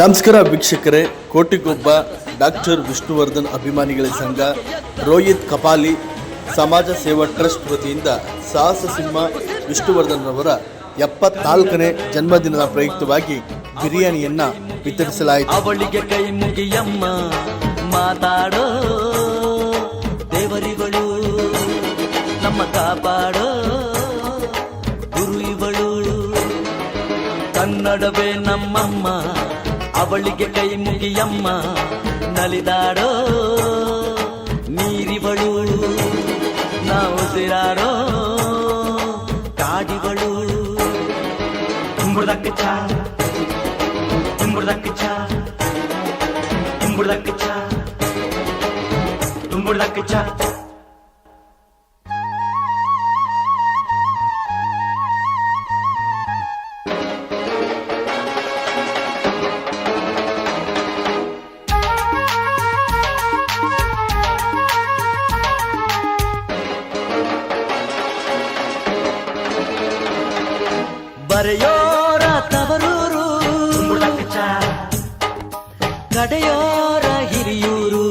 ನಮಸ್ಕಾರ ವೀಕ್ಷಕರೇ, ಕೋಟಿಗೊಬ್ಬ ಡಾಕ್ಟರ್ ವಿಷ್ಣುವರ್ಧನ್ ಅಭಿಮಾನಿಗಳ ಸಂಘ, ರೋಹಿತ್ ಕಪಾಲಿ ಸಮಾಜ ಸೇವಾ ಟ್ರಸ್ಟ್ ವತಿಯಿಂದ ಸಾಹಸ ಸಿಂಹ ವಿಷ್ಣುವರ್ಧನ್ ಅವರ ಎಪ್ಪತ್ನಾಲ್ಕನೇ ಜನ್ಮದಿನದ ಪ್ರಯುಕ್ತವಾಗಿ ಬಿರಿಯಾನಿಯನ್ನ ವಿತರಿಸಲಾಯಿತು. ಅವಳಿಗೆ ಕೈ ಮುಗಿಯಮ್ಮ, ಮಾತಾಡೋ ದೇವರಿಗಳು, ನಮ್ಮ ಕಾಪಾಡೋ ಗುರು ಕನ್ನಡವೇ ನಮ್ಮಮ್ಮ ಅವಳಿಗೆ ಕೈ ಮುಗಿಯಮ್ಮ ನಲಿದಾಡೋ ನೀರಿವಳು ನಾವು ಸಿರಾಡೋ ಕಾಡಿವಳು ಕುಂಬುದಕ್ಕೆ ಚಾ ತುಂಬುಡ್ದಕ್ಕೆ ಚಾ ತುಂಬುಡ್ದಕ್ಕೆ ಚಾ ತುಂಬುಡ್ದಕ್ಕೆ ಚಾ ಬರೆಯೋರ ತವರೂರು ತುಂಬುಡ್ದಕ್ಕೆ ಚಾ ಕಡೆಯೋರ ಹಿರಿಯೂರು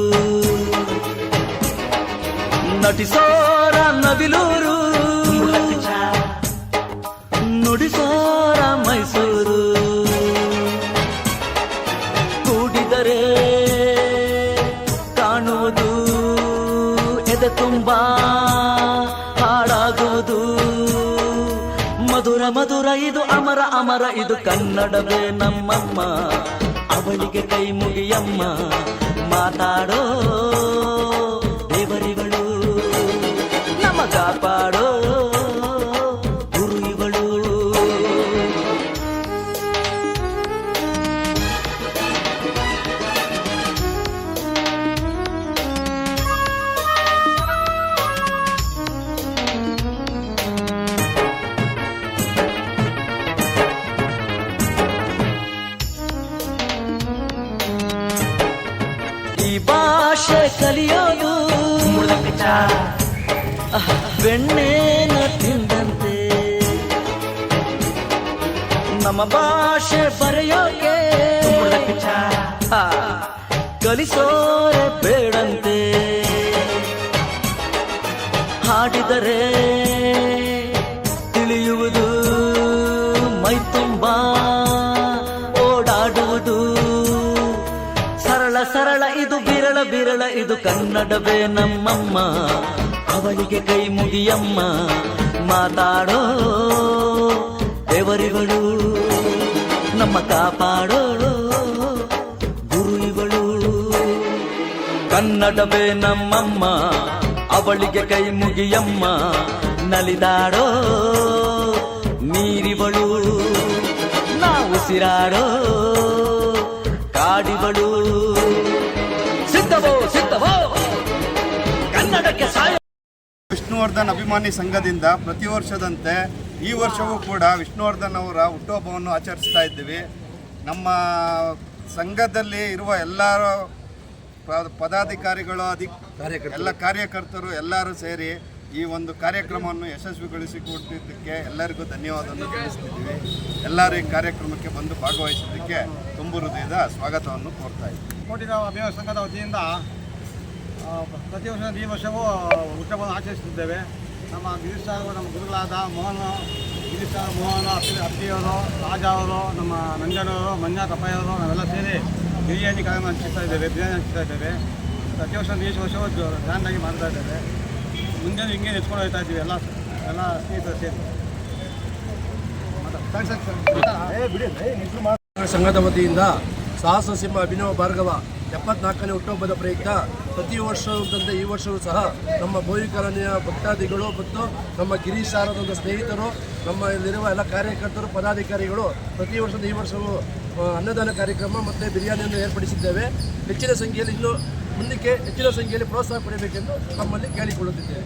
ನಟಿಸೋರ ನವಿಲೂರು ನುಡಿಸೋರ ಮೈಸೂರು ಕೂಡಿದರೆ ಕಾಣುವುದು ಎದೆ ತುಂಬ ಇದು ಅಮರ ಅಮರ ಇದು ಕನ್ನಡವೇ ನಮ್ಮಮ್ಮ. ಅವಳಿಗೆ ಕೈ ಮುಗಿಯಮ್ಮ ಮಾತಾಡೋ ಈ ಭಾಷೆ ಕಲಿಯೋದು. ಬೆಣ್ಣೆನ ತಿಂದಂತೆ. ನಮ್ಮ ಭಾಷೆ ಬರೆಯೋಕೆ. ಕಲಿಸೋರೆ ಬೇಡಂತೆ. ಹಾಡಿದರೆ ಸರಳ, ಇದು ಬಿರಳ ಬಿರಳ ಇದು ಕನ್ನಡವೇ ನಮ್ಮಮ್ಮ. ಅವಳಿಗೆ ಕೈ ಮುಗಿಯಮ್ಮ. ಮಾತಾಡೋ ದೇವರಿಗಳು, ನಮ್ಮ ಕಾಪಾಡೋ ಗುರುಗಳು. ಕನ್ನಡವೇ ನಮ್ಮಮ್ಮ. ಅವಳಿಗೆ ಕೈ ಮುಗಿಯಮ್ಮ. ನಲಿದಾಡೋ ನೀರಿವಳು, ನಾವು ಸಿರಾಡೋ ಸಿದ್ಧವೋ ಸಿದ್ಧವೋ. ಕನ್ನಡಕ್ಕೆ ಸಾಯ. ವಿಷ್ಣುವರ್ಧನ್ ಅಭಿಮಾನಿ ಸಂಘದಿಂದ ಪ್ರತಿ ವರ್ಷದಂತೆ ಈ ವರ್ಷವೂ ಕೂಡ ವಿಷ್ಣುವರ್ಧನ್ ಅವರ ಹುಟ್ಟುಹಬ್ಬವನ್ನು ಆಚರಿಸ್ತಾ ಇದ್ದೀವಿ. ನಮ್ಮ ಸಂಘದಲ್ಲಿ ಇರುವ ಎಲ್ಲ ಪದಾಧಿಕಾರಿಗಳು ಅಧಿಕ ಎಲ್ಲ ಕಾರ್ಯಕರ್ತರು ಎಲ್ಲರೂ ಸೇರಿ ಈ ಒಂದು ಕಾರ್ಯಕ್ರಮವನ್ನು ಯಶಸ್ವಿಗೊಳಿಸಿಕೊಟ್ಟಿದ್ದಕ್ಕೆ ಎಲ್ಲರಿಗೂ ಧನ್ಯವಾದವನ್ನು ತಿಳಿಸ್ತಿದ್ದೀವಿ. ಎಲ್ಲರೂ ಈ ಕಾರ್ಯಕ್ರಮಕ್ಕೆ ಬಂದು ಭಾಗವಹಿಸಿದ್ದಕ್ಕೆ ತುಂಬು ಹೃದಯದ ಸ್ವಾಗತವನ್ನು ಕೋರ್ತಾ ಇದ್ದೀವಿ ಕೋಟಿಗಾಂವ್ ಅಭಿಯಾನ ಸಂಘದ ವತಿಯಿಂದ ಪ್ರತಿ ವರ್ಷ ಈ ವರ್ಷವೂ ಉತ್ಸವವನ್ನು ಆಚರಿಸುತ್ತಿದ್ದೇವೆ. ನಮ್ಮ ಗಿರೀಶ್ ನಮ್ಮ ಗುರುಗಳಾದ ಮೋಹನ್ ಗಿರೀಶ್ ಸಾರು ಮೋಹನ್, ಅಪ್ಪಿ, ಅಪ್ಪಿಯವರು ರಾಜಾ ಅವರು ನಮ್ಮ ನಂಜನವರು ಮಂಜಾ ಕಪ್ಪಯ್ಯವರು, ನಾವೆಲ್ಲ ಸೇರಿ ಬಿರಿಯಾನಿ ಕಾರ್ಯಕ್ರಮ ಹಂಚಿಸ್ತಾ ಇದ್ದೇವೆ, ಬಿರಿಯಾನಿ ಹಂಚ್ತಾ ಇದ್ದೇವೆ. ಪ್ರತಿ ವರ್ಷ ಈ ವರ್ಷವೂ ಗ್ರ್ಯಾಂಡಾಗಿ ಮಾಡ್ತಾ ಇದ್ದೇವೆ. ಮುಂದೆ ಹಿಂಗೆ ನೆಚ್ಕೊಂಡು ಹೋಗ್ತಾ ಇದ್ದೀವಿ ಎಲ್ಲ ಎಲ್ಲ ಸ್ನೇಹಿತರು ಸೇರಿ. ಸಂಘದ ವತಿಯಿಂದ ಸಾಹಸ ಸಿಂಹ ಅಭಿನವ ಭಾರ್ಗವ ಎಪ್ಪತ್ನಾಲ್ಕನೇ ಹುಟ್ಟುಹಬ್ಬದ ಪ್ರಯುಕ್ತ ಪ್ರತಿ ವರ್ಷದಂತೆ ಈ ವರ್ಷವೂ ಸಹ ನಮ್ಮ ಬೋಯಿಕರಣಿಯ ಭಕ್ತಾದಿಗಳು ಮತ್ತು ನಮ್ಮ ಗಿರೀಶ್ ಸ್ನೇಹಿತರು ನಮ್ಮಲ್ಲಿರುವ ಎಲ್ಲ ಕಾರ್ಯಕರ್ತರು ಪದಾಧಿಕಾರಿಗಳು ಪ್ರತಿ ವರ್ಷದ ಈ ವರ್ಷವೂ ಅನ್ನದಾನ ಕಾರ್ಯಕ್ರಮ ಮತ್ತು ಬಿರಿಯಾನಿಯನ್ನು ಏರ್ಪಡಿಸಿದ್ದೇವೆ. ಹೆಚ್ಚಿನ ಸಂಖ್ಯೆಯಲ್ಲಿ ಇನ್ನು ಮುಂದಕ್ಕೆ ಹೆಚ್ಚಿನ ಸಂಖ್ಯೆಯಲ್ಲಿ ಪ್ರೋತ್ಸಾಹ ಪಡೆಯಬೇಕೆಂದು ನಮ್ಮಲ್ಲಿ ಕೇಳಿಕೊಳ್ಳುತ್ತಿದ್ದೇವೆ